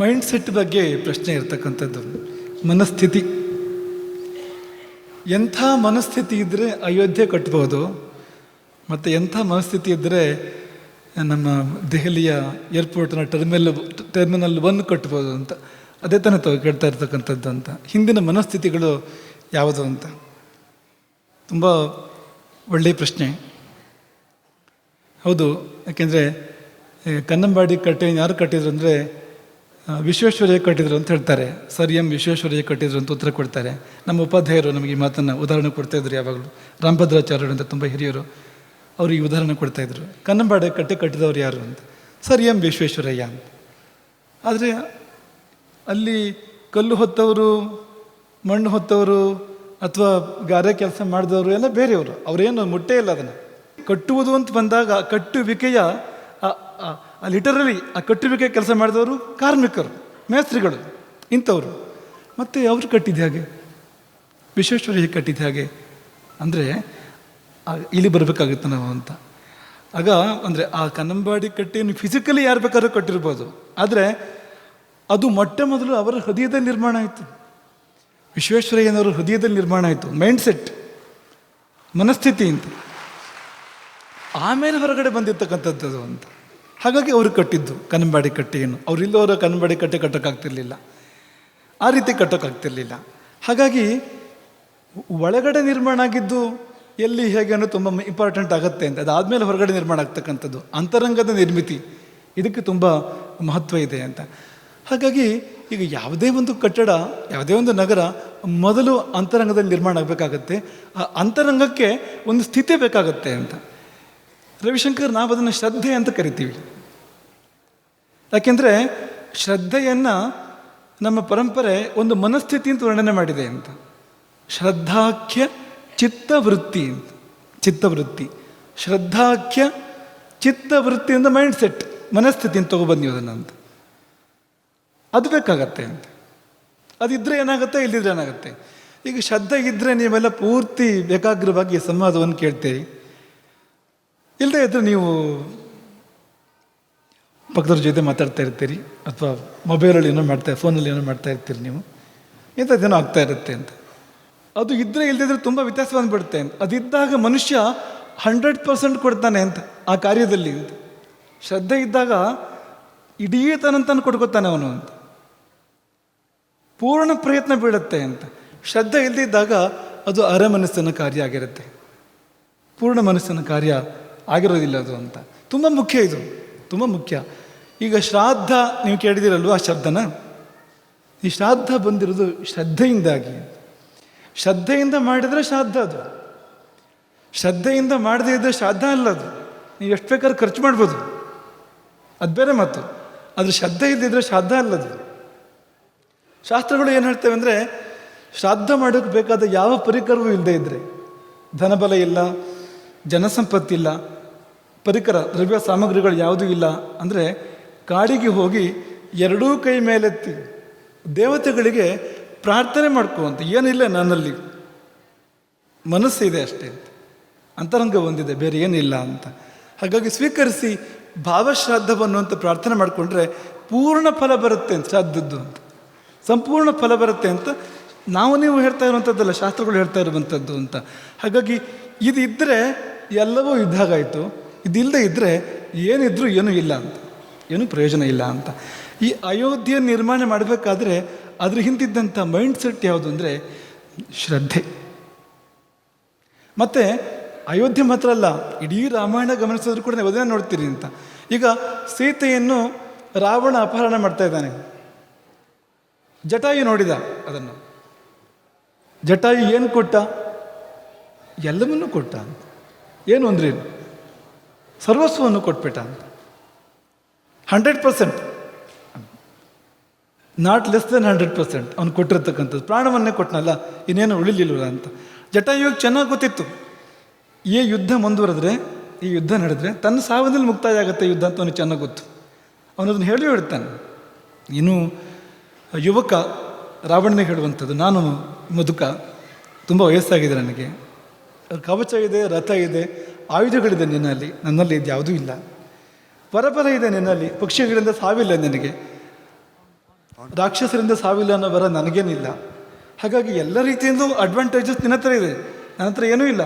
Mind set ಬಗ್ಗೆ ಪ್ರಶ್ನೆ ಇರ್ತಕ್ಕಂಥದ್ದು. ಮನಸ್ಥಿತಿ. ಎಂಥ ಮನಸ್ಥಿತಿ ಇದ್ದರೆ ಅಯೋಧ್ಯೆ ಕಟ್ಬೋದು, ಮತ್ತು ಎಂಥ ಮನಸ್ಥಿತಿ ಇದ್ದರೆ ನಮ್ಮ ದೆಹಲಿಯ ಏರ್ಪೋರ್ಟ್ನ ಟರ್ಮಿನಲ್ ಟರ್ಮಿನಲ್ ಒನ್ ಕಟ್ಬೋದು ಅಂತ. ಅದೇ ತಾನೇ ತಾವು ಕೇಳ್ತಾ ಇರ್ತಕ್ಕಂಥದ್ದು ಅಂತ. ಹಿಂದಿನ ಮನಸ್ಥಿತಿಗಳು ಯಾವುದು ಅಂತ? ತುಂಬ ಒಳ್ಳೆಯ ಪ್ರಶ್ನೆ. ಹೌದು, ಯಾಕೆಂದರೆ ಕನ್ನಂಬಾಡಿ ಕಟ್ಟೆ ಯಾರು ಕಟ್ಟಿದ್ರು ಅಂದರೆ ವಿಶ್ವೇಶ್ವರಯ್ಯ ಕಟ್ಟಿದ್ರು ಅಂತ ಹೇಳ್ತಾರೆ. ಸರ್, ಎಂ ವಿಶ್ವೇಶ್ವರಯ್ಯ ಕಟ್ಟಿದ್ರು ಅಂತ ಉತ್ತರ ಕೊಡ್ತಾರೆ. ನಮ್ಮ ಉಪಾಧ್ಯಾಯರು ನಮಗೆ ಈ ಮಾತನ್ನು ಉದಾಹರಣೆ ಕೊಡ್ತಾ ಇದ್ರು ಯಾವಾಗಲೂ. ರಾಮಭದ್ರಾಚಾರ್ಯರು ಅಂತ ತುಂಬ ಹಿರಿಯರು ಅವರು ಈ ಉದಾಹರಣೆ ಕೊಡ್ತಾ ಇದ್ರು. ಕನ್ನಂಬಾಡೆ ಕಟ್ಟೆ ಕಟ್ಟಿದವರು ಯಾರು ಅಂತ? ಸರ್, ಎಂ ವಿಶ್ವೇಶ್ವರಯ್ಯ ಅಂತ. ಆದರೆ ಅಲ್ಲಿ ಕಲ್ಲು ಹೊತ್ತವರು, ಮಣ್ಣು ಹೊತ್ತವರು ಅಥವಾ ಗಾರೆ ಕೆಲಸ ಮಾಡಿದವರು ಎಲ್ಲ ಬೇರೆಯವರು. ಅವರೇನು ಮುಟ್ಟೇ ಇಲ್ಲ ಅದನ್ನು. ಕಟ್ಟುವುದು ಅಂತ ಬಂದಾಗ, ಕಟ್ಟುವಿಕೆಯ ಲಿಟರಲಿ ಆ ಕಟ್ಟುವಿಕೆ ಕೆಲಸ ಮಾಡಿದವರು ಕಾರ್ಮಿಕರು, ಮೇಸ್ತ್ರಿಗಳು, ಇಂಥವರು. ಮತ್ತು ಅವರು ಕಟ್ಟಿದ ಹಾಗೆ ವಿಶ್ವೇಶ್ವರಯ್ಯ ಕಟ್ಟಿದ ಹಾಗೆ, ಅಂದರೆ ಇಲ್ಲಿ ಬರಬೇಕಾಗುತ್ತೆ ನಾವು ಅಂತ. ಆಗ ಅಂದರೆ ಆ ಕನ್ನಂಬಾಡಿ ಕಟ್ಟಿಯನ್ನು ಫಿಸಿಕಲಿ ಯಾರು ಬೇಕಾದ್ರೂ ಕಟ್ಟಿರ್ಬೋದು. ಆದರೆ ಅದು ಮೊಟ್ಟ ಮೊದಲು ಅವರ ಹೃದಯದಲ್ಲಿ ನಿರ್ಮಾಣ ಆಯಿತು. ವಿಶ್ವೇಶ್ವರಯ್ಯನವರ ಹೃದಯದಲ್ಲಿ ನಿರ್ಮಾಣ ಆಯಿತು. ಮೈಂಡ್ ಸೆಟ್ ಮನಸ್ಥಿತಿ ಅಂತ. ಆಮೇಲೆ ಹೊರಗಡೆ ಬಂದಿರ್ತಕ್ಕಂಥದ್ದು ಅಂತ. ಹಾಗಾಗಿ ಅವರು ಕಟ್ಟಿದ್ದು ಕನ್ನಂಬಾಡಿ ಕಟ್ಟೆಯನ್ನು ಅವರಿಲ್ಲವರ ಕನ್ನಂಬಾಡಿ ಕಟ್ಟೆ ಕಟ್ಟೋಕ್ಕಾಗ್ತಿರ್ಲಿಲ್ಲ. ಆ ರೀತಿ ಕಟ್ಟೋಕ್ಕಾಗ್ತಿರ್ಲಿಲ್ಲ. ಹಾಗಾಗಿ ಒಳಗಡೆ ನಿರ್ಮಾಣ ಆಗಿದ್ದು ಎಲ್ಲಿ ಹೇಗೆ ಅನ್ನೋದು ತುಂಬ ಇಂಪಾರ್ಟೆಂಟ್ ಆಗುತ್ತೆ ಅಂತ. ಅದಾದಮೇಲೆ ಹೊರಗಡೆ ನಿರ್ಮಾಣ ಆಗ್ತಕ್ಕಂಥದ್ದು, ಅಂತರಂಗದ ನಿರ್ಮಿತಿ, ಇದಕ್ಕೆ ತುಂಬ ಮಹತ್ವ ಇದೆ ಅಂತ. ಹಾಗಾಗಿ ಈಗ ಯಾವುದೇ ಒಂದು ಕಟ್ಟಡ, ಯಾವುದೇ ಒಂದು ನಗರ ಮೊದಲು ಅಂತರಂಗದಲ್ಲಿ ನಿರ್ಮಾಣ ಆಗಬೇಕಾಗತ್ತೆ. ಆ ಅಂತರಂಗಕ್ಕೆ ಒಂದು ಸ್ಥಿತಿ ಬೇಕಾಗತ್ತೆ ಅಂತ. ರವಿಶಂಕರ್, ನಾವು ಅದನ್ನು ಶ್ರದ್ಧೆ ಅಂತ ಕರಿತೀವಿ. ಯಾಕೆಂದರೆ ಶ್ರದ್ಧೆಯನ್ನು ನಮ್ಮ ಪರಂಪರೆ ಒಂದು ಮನಸ್ಥಿತಿ ಅಂತ ವರ್ಣನೆ ಮಾಡಿದೆ ಅಂತ. ಶ್ರದ್ಧಾಖ್ಯ ಚಿತ್ತವೃತ್ತಿ ಅಂತ. ಚಿತ್ತವೃತ್ತಿ. ಶ್ರದ್ಧಾಖ್ಯ ಚಿತ್ತವೃತ್ತಿ ಅಂತ ಮೈಂಡ್ ಸೆಟ್ ಮನಸ್ಥಿತಿ ಅಂತ ತಗೊಬಂದಿ ಅದನ್ನು ಅಂತ. ಅದು ಬೇಕಾಗತ್ತೆ ಅಂತ. ಅದಿದ್ದರೆ ಏನಾಗುತ್ತೆ? ಇಲ್ಲಿದ್ರೆ ಏನಾಗುತ್ತೆ? ಈಗ ಶ್ರದ್ಧೆ ಇದ್ದರೆ ನೀವೆಲ್ಲ ಪೂರ್ತಿ ಏಕಾಗ್ರವಾಗಿ ಸಂವಾದವನ್ನು ಕೇಳ್ತೀರಿ. ಇಲ್ಲದೆ ಇದ್ದರೆ ನೀವು ಪಕ್ಕದವ್ರ ಜೊತೆ ಮಾತಾಡ್ತಾ ಇರ್ತೀರಿ, ಅಥವಾ ಮೊಬೈಲಲ್ಲಿ ಏನೋ ಮಾಡ್ತಾ, ಫೋನಲ್ಲಿ ಏನೋ ಮಾಡ್ತಾ ಇರ್ತೀರಿ ನೀವು. ಇಂಥದ್ದೇನೋ ಆಗ್ತಾ ಇರುತ್ತೆ ಅಂತ. ಅದು ಇದ್ದರೆ ಇಲ್ಲದಿದ್ರೆ ತುಂಬ ವ್ಯತ್ಯಾಸ ಬಂದ್ಬಿಡುತ್ತೆ ಅಂತ. ಅದಿದ್ದಾಗ ಮನುಷ್ಯ ಹಂಡ್ರೆಡ್ ಪರ್ಸೆಂಟ್ ಕೊಡ್ತಾನೆ ಅಂತ, ಆ ಕಾರ್ಯದಲ್ಲಿ ಶ್ರದ್ಧೆ ಇದ್ದಾಗ ಇಡೀ ತನಂತನ ಕೊಡ್ಕೊತಾನೆ ಅವನು ಅಂತ. ಪೂರ್ಣ ಪ್ರಯತ್ನ ಬೀಳುತ್ತೆ ಅಂತ. ಶ್ರದ್ಧೆ ಇಲ್ಲದಿದ್ದಾಗ ಅದು ಅರೆ ಮನಸ್ಸಿನ ಕಾರ್ಯ ಆಗಿರುತ್ತೆ. ಪೂರ್ಣ ಮನಸ್ಸಿನ ಕಾರ್ಯ ಆಗಿರೋದಿಲ್ಲ ಅದು ಅಂತ. ತುಂಬ ಮುಖ್ಯ ಇದು. ತುಂಬ ಮುಖ್ಯ. ಈಗ ಶ್ರಾದ್ದ ನೀವು ಕೇಳಿದಿರಲ್ವ ಆ ಶಬ್ದನ ಈ ಶ್ರಾದ್ದ ಬಂದಿರೋದು ಶ್ರದ್ಧೆಯಿಂದಾಗಿ. ಶ್ರದ್ಧೆಯಿಂದ ಮಾಡಿದರೆ ಶ್ರಾದ್ದ ಅದು. ಶ್ರದ್ಧೆಯಿಂದ ಮಾಡದೇ ಇದ್ದರೆ ಶ್ರಾದ್ದ ಅಲ್ಲ ಅದು. ನೀವು ಎಷ್ಟು ಬೇಕಾದ್ರೂ ಖರ್ಚು ಮಾಡ್ಬೋದು. ಅದು ಬೇರೆ ಮಾತು. ಆದರೆ ಶ್ರದ್ಧೆ ಇದ್ದಿದ್ರೆ ಶ್ರಾದ್ದ ಅಲ್ಲದು ಶಾಸ್ತ್ರಗಳು ಏನು ಹೇಳ್ತೇವೆ ಅಂದರೆ, ಶ್ರಾದ್ದ ಮಾಡೋಕ್ಕೆ ಬೇಕಾದ ಯಾವ ಪರಿಕರವೂ ಇಲ್ಲದೆ ಇದ್ದರೆ ಧನಬಲ ಇಲ್ಲ, ಜನಸಂಪತ್ತಿಲ್ಲ ಪರಿಕರ, ದ್ರವ್ಯ ಸಾಮಗ್ರಿಗಳು ಯಾವುದೂ ಇಲ್ಲ. ಅಂದರೆ ಕಾಡಿಗೆ ಹೋಗಿ ಎರಡೂ ಕೈ ಮೇಲೆತ್ತಿ ದೇವತೆಗಳಿಗೆ ಪ್ರಾರ್ಥನೆ ಮಾಡ್ಕೋವಂತ. ಏನಿಲ್ಲ ನನ್ನಲ್ಲಿ. ಮನಸ್ಸಿದೆ ಅಷ್ಟೇ ಅಂತ. ಅಂತರಂಗ ಹೊಂದಿದೆ ಬೇರೆ ಏನಿಲ್ಲ ಅಂತ. ಹಾಗಾಗಿ ಸ್ವೀಕರಿಸಿ ಭಾವಶ್ರಾದ್ದವನ್ನು ಅಂತ ಪ್ರಾರ್ಥನೆ ಮಾಡಿಕೊಂಡ್ರೆ ಪೂರ್ಣ ಫಲ ಬರುತ್ತೆ ಅಂತ, ಶ್ರಾದ್ದದ್ದು ಅಂತ. ಸಂಪೂರ್ಣ ಫಲ ಬರುತ್ತೆ ಅಂತ ನಾವು ನೀವು ಹೇಳ್ತಾ ಇರುವಂಥದ್ದಲ್ಲ ಶಾಸ್ತ್ರಗಳು ಹೇಳ್ತಾ ಇರುವಂಥದ್ದು ಅಂತ. ಹಾಗಾಗಿ ಇದು ಇದ್ದರೆ ಎಲ್ಲವೂ ಇದ್ದಾಗಾಯಿತು ಇದಿಲ್ಲದೆ ಇದ್ದರೆ ಏನಿದ್ರೂ ಏನೂ ಇಲ್ಲ ಅಂತ, ಏನೂ ಪ್ರಯೋಜನ ಇಲ್ಲ ಅಂತ. ಈ ಅಯೋಧ್ಯೆ ನಿರ್ಮಾಣ ಮಾಡಬೇಕಾದ್ರೆ ಅದ್ರ ಹಿಂದಿದ್ದಂಥ ಮೈಂಡ್ ಸೆಟ್ ಯಾವುದು ಅಂದರೆ ಶ್ರದ್ಧೆ. ಮತ್ತು ಅಯೋಧ್ಯೆ ಮಾತ್ರ ಅಲ್ಲ, ಇಡೀ ರಾಮಾಯಣ ಗಮನಿಸಿದ್ರು ಕೂಡ ನಾವು ಅದನ್ನೇ ನೋಡ್ತೀರಿ ಅಂತ. ಈಗ ಸೀತೆಯನ್ನು ರಾವಣ ಅಪಹರಣ ಮಾಡ್ತಾ ಇದ್ದಾನೆ. ಜಟಾಯು ನೋಡಿದ ಅದನ್ನು. ಜಟಾಯು ಏನು ಕೊಟ್ಟ? ಎಲ್ಲವನ್ನೂ ಕೊಟ್ಟ ಏನು ಅಂದ್ರೆ ಸರ್ವಸ್ವವನ್ನು ಕೊಟ್ಬಿಟ್ಟ. ಅಂತ hundred percent. Not less than hundred percent. ಅವ್ನು ಕೊಟ್ಟಿರ್ತಕ್ಕಂಥದ್ದು. ಪ್ರಾಣವನ್ನೇ ಕೊಟ್ಟನಲ್ಲ ಇನ್ನೇನು ಉಳಿಲಿಲ್ವಲ್ಲ ಅಂತ. ಜಟಾಯುವಿಗೆ ಚೆನ್ನಾಗಿ ಗೊತ್ತಿತ್ತು. ಈ ಯುದ್ಧ ಮುಂದುವರೆದ್ರೆ, ಈ ಯುದ್ಧ ನಡೆದ್ರೆ, ತನ್ನ ಸಾವಿನಲ್ಲಿ ಮುಕ್ತಾಯ ಆಗುತ್ತೆ ಯುದ್ಧ ಅಂತ ಅವನಿಗೆ ಚೆನ್ನಾಗಿ ಗೊತ್ತು. ಅವನದನ್ನು ಹೇಳಿ ಹೇಳ್ತಾನೆ. ಇನ್ನು ಯುವಕ ರಾವಣನಿಗೆ ಹೇಳುವಂಥದ್ದು. ನಾನು ಮುದುಕ. ತುಂಬ ವಯಸ್ಸಾಗಿದೆ ನನಗೆ. ಕವಚ ಇದೆ, ರಥ ಇದೆ. ಆಯುಧಗಳಿದೆ ನಿನ್ನಲ್ಲಿ, ನನ್ನಲ್ಲಿ ಇದು ಯಾವುದೂ ಇಲ್ಲ. ಪರಪರ ಇದೆ ನಿನ್ನಲ್ಲಿ, ಪಕ್ಷಿಗಳಿಂದ ಸಾವಿಲ್ಲ ನಿನಗೆ. ರಾಕ್ಷಸರಿಂದ ಸಾವಿಲ್ಲ ಅನ್ನೋ ವರ ನನಗೇನಿಲ್ಲ. ಹಾಗಾಗಿ ಎಲ್ಲ ರೀತಿಯಿಂದಲೂ ಅಡ್ವಾಂಟೇಜಸ್ ನಿನ್ನ ಹತ್ರ ಇದೆ. ನನ್ನ ಹತ್ರ ಏನೂ ಇಲ್ಲ.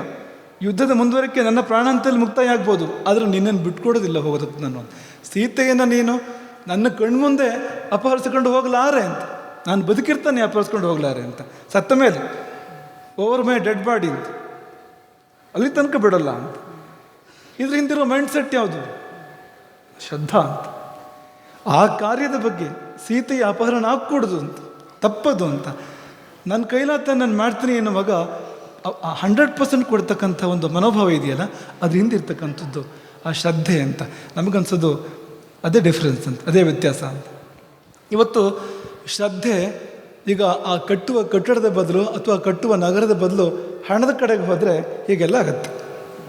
ಯುದ್ಧದ ಮುಂದುವರಿಕೆ ನನ್ನ ಪ್ರಾಣಾಂತದಲ್ಲಿ ಮುಕ್ತಾಯ ಆಗ್ಬೋದು ಆದರೆ ನಿನ್ನನ್ನು ಬಿಟ್ಕೊಡೋದಿಲ್ಲ ಹೋಗೋದಕ್ಕೆ ನಾನು. ಸೀತೆಯನ್ನು ನೀನು ನನ್ನ ಕಣ್ಮುಂದೆ ಅಪಹರಿಸಿಕೊಂಡು ಹೋಗಲಾರೆ ಅಂತ. ನಾನು ಬದುಕಿರ್ತಾನೆ ಅಪಹರಿಸ್ಕೊಂಡು ಹೋಗಲಾರೆ ಅಂತ. ಸತ್ತ ಮೇಲೆ ಓವರ್ ಮೈ ಡೆಡ್ ಬಾಡಿ ಅಂತ. ಅಲ್ಲಿ ತನಕ ಬಿಡೋಲ್ಲ ಅಂತ. ಇದ್ರ ಹಿಂದಿರೋ ಮೈಂಡ್ ಸೆಟ್ ಯಾವುದು? ಶ್ರದ್ಧಾ ಅಂತ. ಆ ಕಾರ್ಯದ ಬಗ್ಗೆ ಸೀತೆಯ ಅಪಹರಣ ಆಗ್ಕೂಡ್ದು ಅಂತ, ತಪ್ಪದು ಅಂತ. ನನ್ನ ಕೈಲಾತ ನಾನು ಮಾಡ್ತೀನಿ ಎನ್ನುವಾಗ ಹಂಡ್ರೆಡ್ ಪರ್ಸೆಂಟ್ ಕೊಡ್ತಕ್ಕಂಥ ಒಂದು ಮನೋಭಾವ ಇದೆಯಲ್ಲ ಅದ್ರ ಹಿಂದಿರ್ತಕ್ಕಂಥದ್ದು. ಆ ಶ್ರದ್ಧೆ ಅಂತ. ನಮಗನ್ಸೋದು ಅದೇ ಡಿಫ್ರೆನ್ಸ್ ಅಂತ, ಅದೇ ವ್ಯತ್ಯಾಸ ಅಂತ. ಇವತ್ತು ಶ್ರದ್ಧೆ ಈಗ ಆ ಕಟ್ಟುವ ಕಟ್ಟಡದ ಬದಲು ಅಥವಾ ಕಟ್ಟುವ ನಗರದ ಬದಲು ಹಣದ ಕಡೆಗೆ ಹೋದರೆ ಹೀಗೆಲ್ಲ ಆಗತ್ತೆ.